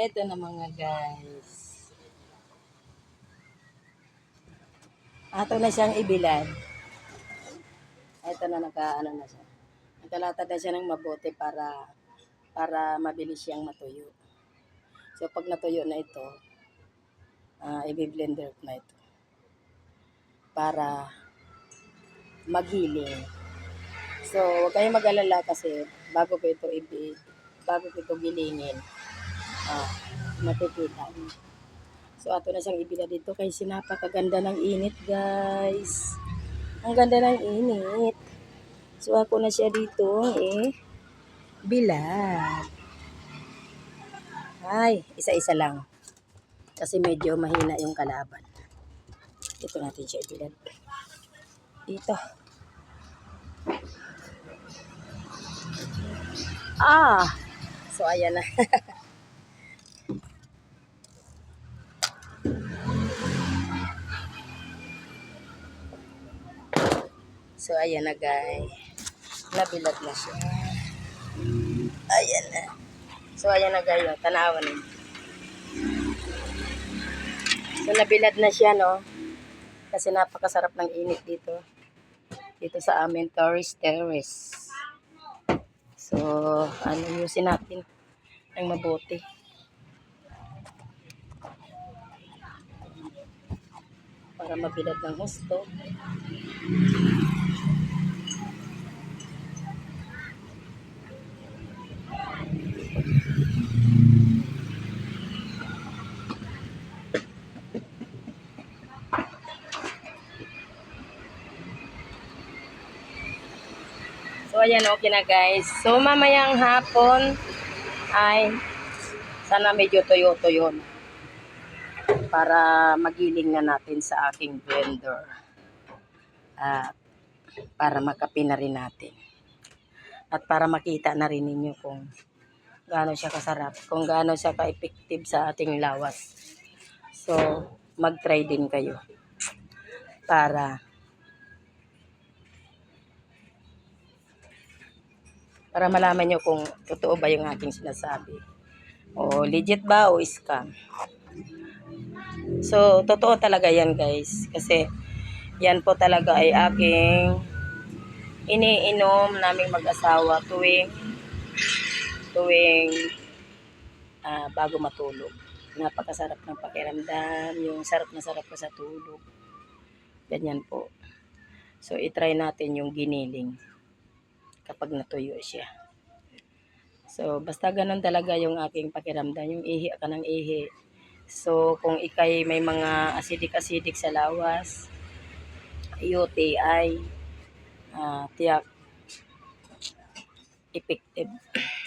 Ito na mga guys. Ato na siyang ibilad. Ito na naka ano na siya. Nakalatad na siya ng mabuti para para mabilis siyang matuyo. So pag natuyo na ito, ah i-blender ko na ito. Para magiling. So, huwag kayong mag-alala kasi bago ko ito ibi, bago ko ito gilingin, ah, makikita niyo. So, ato na siyang ibila dito kasi napakaganda ng init, guys. Ang ganda ng init. So, ako na siya dito, eh, bilad. Ay, isa-isa lang. Kasi medyo mahina yung kalaban. Ito natin siya ibilad. Dito. Ah! So, ayan na. so, ayan na, guys. Nabilad na siya. Ayan na. So, ayan na, guys. oh. Tanawan na. So, nabilad na siya, no? Kasi napakasarap ng init dito. Dito sa amin, Torres Terrace. So, ano yusin natin ng mabuti. Para mabilad ng husto. So, ayan, okay na guys. So, mamayang hapon ay sana medyo tuyo-tuyo na. Para magiling na natin sa aking blender. At para makapi na rin natin. At para makita na rin ninyo kung gaano siya kasarap, kung gaano siya ka-effective sa ating lawas. So, mag-try din kayo. Para para malaman nyo kung totoo ba yung aking sinasabi. O legit ba o scam. So, totoo talaga yan guys. Kasi, yan po talaga ay aking iniinom naming mag-asawa tuwing tuwing ah, bago matulog. Napakasarap ng pakiramdam, yung sarap na sarap ko sa tulog. Ganyan po. So, itry natin yung giniling kapag natuyo siya. So, basta ganun talaga yung aking pakiramdam. Yung ihi ka ng ihi. So, kung ikay may mga acidic-acidic sa lawas, UTI, ah tiyak, effective.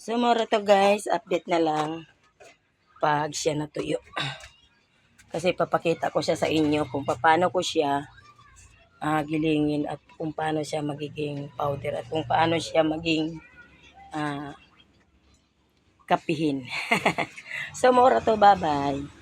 So, mura to guys, update na lang pag siya natuyo. Kasi papakita ko siya sa inyo kung paano ko siya ah, gilingin at kung paano siya magiging powder at kung paano siya maging ah, kapihin. so, mura to. Bye-bye.